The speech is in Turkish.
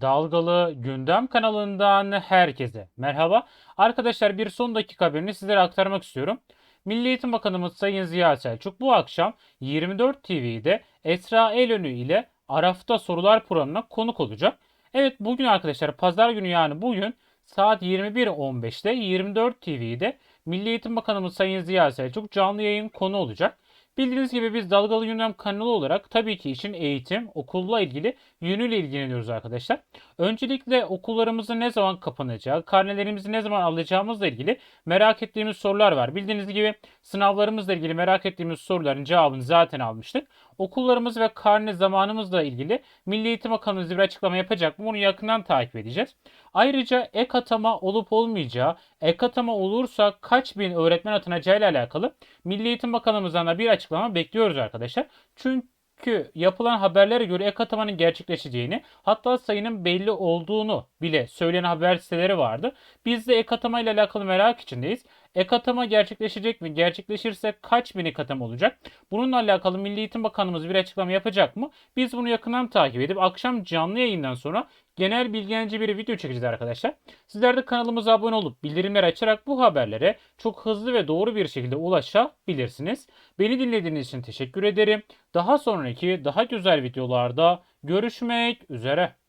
Dalgalı Gündem kanalından herkese merhaba. Arkadaşlar bir son dakika haberini sizlere aktarmak istiyorum. Milli Eğitim Bakanımız Sayın Ziya Selçuk bu akşam 24 TV'de Esra Elönü ile Araf'ta Sorular programına konuk olacak. Evet bugün arkadaşlar pazar günü yani bugün saat 21.15'te 24 TV'de Milli Eğitim Bakanımız Sayın Ziya Selçuk canlı yayın konu olacak. Bildiğiniz gibi biz Dalgalı Gündem kanalı olarak tabii ki için eğitim, okulla ilgili yönüyle ilgileniyoruz arkadaşlar. Öncelikle okullarımızın ne zaman kapanacağı, karnelerimizi ne zaman alacağımızla ilgili merak ettiğimiz sorular var. Bildiğiniz gibi sınavlarımızla ilgili merak ettiğimiz soruların cevabını zaten almıştık. Okullarımız ve karne zamanımızla ilgili Milli Eğitim Bakanımız bir açıklama yapacak mı? Bunu yakından takip edeceğiz. Ayrıca ek atama olup olmayacağı, ek atama olursa kaç bin öğretmen atanacağı ile alakalı Milli Eğitim Bakanımızdan da bir açıklama bekliyoruz arkadaşlar. Çünkü yapılan haberlere göre ek atamanın gerçekleşeceğini hatta sayının belli olduğunu bile söyleyen haber siteleri vardı. Biz de ek atama ile alakalı merak içindeyiz. Ek atama gerçekleşecek mi? Gerçekleşirse kaç bin ek atama olacak? Bununla alakalı Milli Eğitim Bakanımız bir açıklama yapacak mı? Biz bunu yakından takip edip akşam canlı yayından sonra genel bilgilendirici bir video çekeceğiz arkadaşlar. Sizler de kanalımıza abone olup bildirimleri açarak bu haberlere çok hızlı ve doğru bir şekilde ulaşabilirsiniz. Beni dinlediğiniz için teşekkür ederim. Daha sonraki daha güzel videolarda görüşmek üzere.